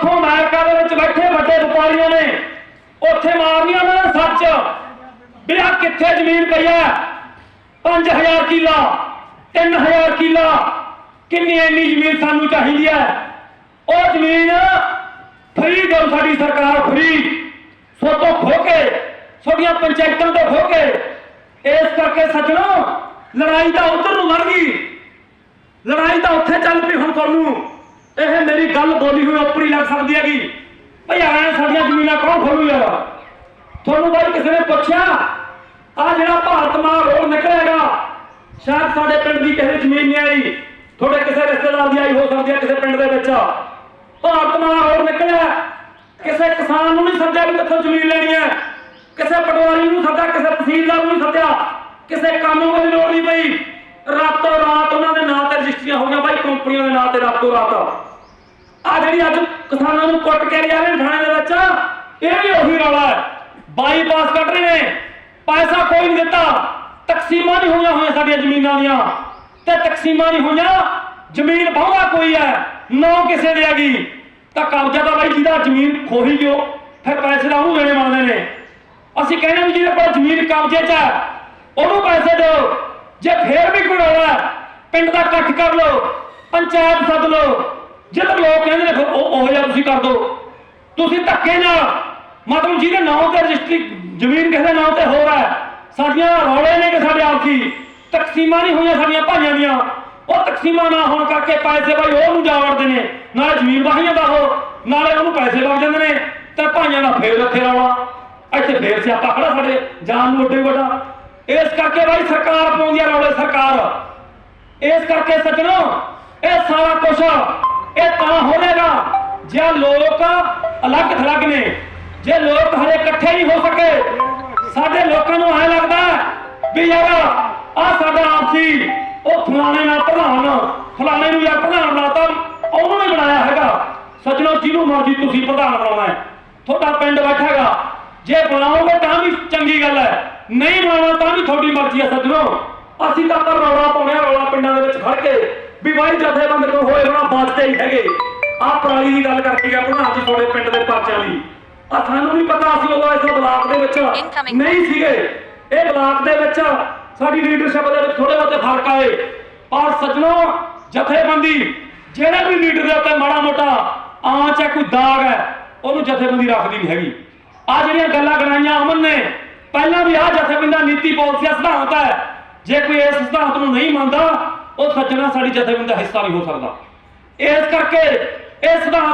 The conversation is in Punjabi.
ਉੱਥੋਂ ਅਮਰੀਕਾ ਦੇ ਵਿੱਚ ਬੈਠੇ ਵੱਡੇ ਵਪਾਰੀਆਂ ਨੇ, ਉੱਥੇ ਮਾਰਨੀਆਂ ਉਹਨਾਂ ਨੇ ਸੱਚ। ਵੀ ਆ ਕਿੱਥੇ ਜ਼ਮੀਨ ਪਈ ਹੈ? 5000 ਕਿੱਲਾ 3000 ਕਿੱਲਾ, ਕਿੰਨੀ ਇੰਨੀ ਜ਼ਮੀਨ ਸਾਨੂੰ ਚਾਹੀਦੀ ਹੈ? ਉਹ ਜ਼ਮੀਨ ਫਰੀ ਦਿਓ ਸਾਡੀ ਸਰਕਾਰ ਫਰੀ ਸੋ ਤੋਂ ਖੋ ਕੇ ਤੁਹਾਡੀਆਂ ਪੰਚਾਇਤਾਂ ਤੋਂ ਖੋ ਕੇ ਇਸ ਕਰਕੇ ਸੱਜਣੋ, ਲੜਾਈ ਤਾਂ ਉਧਰ ਨੂੰ ਮਰ ਗਈ। ਲੜਾਈ ਤਾਂ ਉੱਥੇ ਚੱਲ ਪਈ, ਹੁਣ ਇਹ ਮੇਰੀ ਗੱਲ ਬੋਲੀ ਹੋਈ ਉੱਪਰ ਲੱਗ ਸਕਦੀ ਹੈਗੀ। ਭਈ ਐ ਸਾਡੀਆਂ ਜ਼ਮੀਨਾਂ ਕੌਣ ਖੋਲੂ ਯਾਰ? ਤੁਹਾਨੂੰ ਬਾਈ ਕਿਸੇ ਨੇ ਪੁੱਛਿਆ? ਆ ਜਿਹੜਾ ਭਾਰਤ ਮਾਂ ਰੋਡ ਨਿਕਲੇਗਾ, ਸ਼ਾਇਦ ਸਾਡੇ ਪਿੰਡ ਦੀ ਕਿਸੇ ਜ਼ਮੀਨ ਨਹੀਂ ਆਈ। ਤੁਹਾਡੇ ਕਿਸੇ ਰਿਸ਼ਤੇਦਾਰ ਦੀ ਆਈ, ਹੋ ਸਕਦੀ ਹੈ ਕਿਸੇ ਪਿੰਡ ਦੇ ਵਿੱਚ। ਭਾਰਤ ਮਾਂ ਰੋਡ ਨਿਕਲਿਆ। ਕਿਸੇ ਕਿਸਾਨ ਨੂੰ ਨਹੀਂ ਸੱਦਿਆ ਵੀ ਕਿੱਥੋਂ ਜ਼ਮੀਨ ਲੈਣੀ ਹੈ। ਕਿਸੇ ਪਟਵਾਰੀ ਨੂੰ ਸੱਦਿਆ, ਕਿਸੇ ਤਹਿਸੀਲਦਾਰ ਨੂੰ ਨਹੀਂ ਸੱਦਿਆ। ਕਿਸੇ ਕਾਨੂੰਨ ਦੀ ਲੋੜ ਨਹੀਂ ਪਈ। ਰਾਤੋਂ ਰਾਤ ਉਹਨਾਂ ਦੇ ਨਾਂ ਤੇ ਰਜਿਸਟਰੀਆਂ ਹੋ ਗਈਆਂ ਬਾਈ ਕੰਪਨੀਆਂ ਦੇ ਨਾਂ ਤੇ ਰਾਤੋਂ ਰਾਤ ਆ ਜਿਹੜੀ ਅੱਜ ਕਿਸਾਨਾਂ ਨੂੰ ਕੁੱਟ ਕੇ ਲਿਆ ਰਹੇ ਥਾਣੇ ਦੇ ਵਿੱਚ, ਇਹ ਵੀ ਉਹੀ ਰੌਲਾ ਹੈ। ਬਾਈਪਾਸ ਕੱਢ ਰਹੇ ਨੇ, ਪੈਸਾ ਕੋਈ ਨਹੀਂ ਦਿੱਤਾ। ਤਕਸੀਮਾਂ ਨਹੀਂ ਹੋਈਆਂ ਹੋਈਆਂ ਸਾਡੀਆਂ ਜ਼ਮੀਨਾਂ ਦੀਆਂ। ਤੇ ਤਕਸੀਮਾਂ ਨਹੀਂ ਹੋਈਆਂ, ਜ਼ਮੀਨ ਬਹੁਤਾ ਕੋਈ ਹੈ, ਨੌ ਕਿਸੇ ਦੀ ਹੈਗੀ। ਤਾਂ ਕਬਜ਼ਾ ਤਾਂ ਬਾਈ ਜਿਹਦਾ ਜ਼ਮੀਨ ਖੋਹੀ ਜੋ, ਫਿਰ ਪੈਸੇ ਦਾ ਉਹਨੂੰ ਦੇਣੇ ਬਣਦੇ ਨੇ। ਅਸੀਂ ਕਹਿੰਦੇ ਵੀ ਜਿਹਦੇ ਕੋਲ ਜ਼ਮੀਨ ਕਬਜ਼ੇ 'ਚ ਹੈ, ਉਹਨੂੰ ਪੈਸੇ ਦਿਓ। ਜੇ ਫੇਰ ਵੀ ਕੋਈ ਰੌਲਾ ਪਿੰਡ ਦਾ ਇਕੱਠ ਕਰ ਲਓ, ਪੰਚਾਇਤ ਸੱਦ ਲਓ। ਜਦੋਂ ਲੋਕ ਕਹਿੰਦੇ ਨੇ, ਫਿਰ ਉਹ ਜਿਹਾ ਤੁਸੀਂ ਕਰ ਦਿਓ ਤੁਸੀਂ ਧੱਕੇ ਨਾਲ, ਮਤਲਬ ਜਿਹਦੇ ਨਾਂ ਤੇ ਰਜਿਸਟਰੀ, ਜ਼ਮੀਨ ਕਿਸੇ ਦੇ ਨਾਂ ਤੇ ਹੋ ਰਹਾ ਸਾਡੀਆਂ ਰੌਲੇ ਨੇ ਕਿ ਸਾਡੇ ਆਪਸੀ ਤਕਸੀਮਾਂ ਨਹੀਂ ਹੋਈਆਂ ਸਾਡੀਆਂ ਭਾਈਆਂ ਦੀਆਂ। ਉਹ ਤਕਸੀਮਾਂ ਨਾ ਹੋਣ ਕਰਕੇ ਪੈਸੇ ਭਾਈ ਉਹ ਨੂੰ ਜਾ ਨੇ, ਨਾਲੇ ਜ਼ਮੀਨ ਵਾਹੀਆਂ ਦਾ ਉਹ, ਨਾਲੇ ਉਹਨੂੰ ਪੈਸੇ ਲੱਗ ਜਾਂਦੇ ਨੇ, ਤੇ ਭਾਈਆਂ ਦਾ ਫੇਰ ਉੱਥੇ ਰੌਲਾ ਇੱਥੇ ਫੇਰ ਸਿਆਪਾ ਖੜਾ ਸਾਡੇ, ਜਾਨ ਨੂੰ ਉੱਡੇ ਵੱਡਾ। ਇਸ ਕਰਕੇ ਭਾਈ ਸਰਕਾਰ ਪਾਉਂਦੀ ਆ ਰੌਲੇ ਸਰਕਾਰ। ਇਸ ਕਰਕੇ ਸੱਜਣੋ, ਇਹ ਸਾਰਾ ਕੁਝ ਇਹ ਤਾਂ ਹੋਵੇਗਾ ਜੇ ਲੋਕ ਅਲੱਗ ਥਲੱਗ ਨੇ, ਜੇ ਲੋਕ ਹਰੇ ਇਕੱਠੇ ਨਹੀਂ ਹੋ ਸਕੇ, ਸਾਡੇ ਲੋਕਾਂ ਨੂੰ ਐ ਲੱਗਦਾ ਵੀ ਯਾਰ ਆ ਸਾਡਾ ਆਪਸੀ, ਉਹ ਫਲਾਣੇ ਨਾਲ ਪ੍ਰਧਾਨ, ਫਲਾਣੇ ਨੂੰ ਯਾਰ ਪ੍ਰਧਾਨ ਬਣਾਤਾ, ਉਹਨੂੰ ਨਹੀਂ ਬਣਾਇਆ ਹੈਗਾ। ਸੱਜਣੋ, ਜਿਹਨੂੰ ਮਰਜ਼ੀ ਤੁਸੀਂ ਪ੍ਰਧਾਨ ਬਣਾਉਣਾ ਹੈ। ਤੁਹਾਡਾ ਪਿੰਡ ਬੈਠੇਗਾ। ਜੇ ਬਣਾਓਗੇ ਤਾਂ ਵੀ ਚੰਗੀ ਗੱਲ ਹੈ। ਨਹੀਂ ਬਣਾਉਣਾ ਤਾਂ ਵੀ ਤੁਹਾਡੀ ਮਰਜ਼ੀ ਹੈ, ਸੱਜਣੋ। ਅਸੀਂ ਤਾਂ ਪਰ ਰੌਲਾ ਪਾਉਣੇ ਆ, ਰੌਲਾ ਪਿੰਡਾਂ ਦੇ ਵਿੱਚ ਖੜ ਕੇ। ਵੀ ਬਾਈ ਜਥੇਬੰਦ ਕੋ ਹੋਏ ਹੋਣਾ ਬਚਦੇ ਹੀ ਹੈਗੇ। ਆਹ ਪਰਾਲੀ ਦੀ ਗੱਲ ਕਰਕੇ ਗਿਆ ਪ੍ਰਧਾਨ ਜੀ ਤੁਹਾਡੇ ਪਿੰਡ ਦੇ ਪਰਚਿਆਂ ਦੀ। ਆ ਸਾਨੂੰ ਨਹੀਂ ਪਤਾ ਅਸੀਂ ਉਦੋਂ ਇਸ ਬਲਾਕ ਦੇ ਵਿੱਚ. ਨਹੀਂ ਸੀਗੇ। ਇਹ ਬਲਾਕ ਦੇ ਵਿੱਚ ਸਾਡੀ ਲੀਡਰਸ਼ਿਪ ਦੇ ਵਿੱਚ ਥੋੜੇ ਬਹੁਤੇ ਫ਼ਰਕ ਆਏ। ਪਰ ਸੱਜਣੋ ਜਥੇਬੰਦੀ ਜਿਹੜੇ ਵੀ ਲੀਡਰ ਦੇ ਉੱਤੇ ਮਾੜਾ ਮੋਟਾ ਆਂਚ ਹੈ ਕੋਈ ਦਾਗ ਹੈ ਉਹਨੂੰ ਜਥੇਬੰਦੀ ਰੱਖਦੀ ਨਹੀਂ ਹੈਗੀ। ਆ ਜਿਹੜੀਆਂ ਗੱਲਾਂ ਗਣਾਈਆਂ ਅਮਨ ਨੇ ਪਹਿਲਾਂ ਵੀ ਆ ਜਥੇਬੰਦੀ ਦਾ ਨੀਤੀ ਪਾਲਿਸੀ ਸਿਧਾਂਤ ਹੈ। ਜੇ ਕੋਈ ਇਸ ਸਿਧਾਂਤ ਨੂੰ ਨਹੀਂ ਮੰਨਦਾ ਉਹ ਸੱਜਣਾ ਸਾਡੀ ਜਥੇਬੰਦੀ ਦਾ ਹਿੱਸਾ ਨਹੀਂ ਹੋ ਸਕਦਾ। ਇਸ ਕਰਕੇ ਇਸ ਦਾ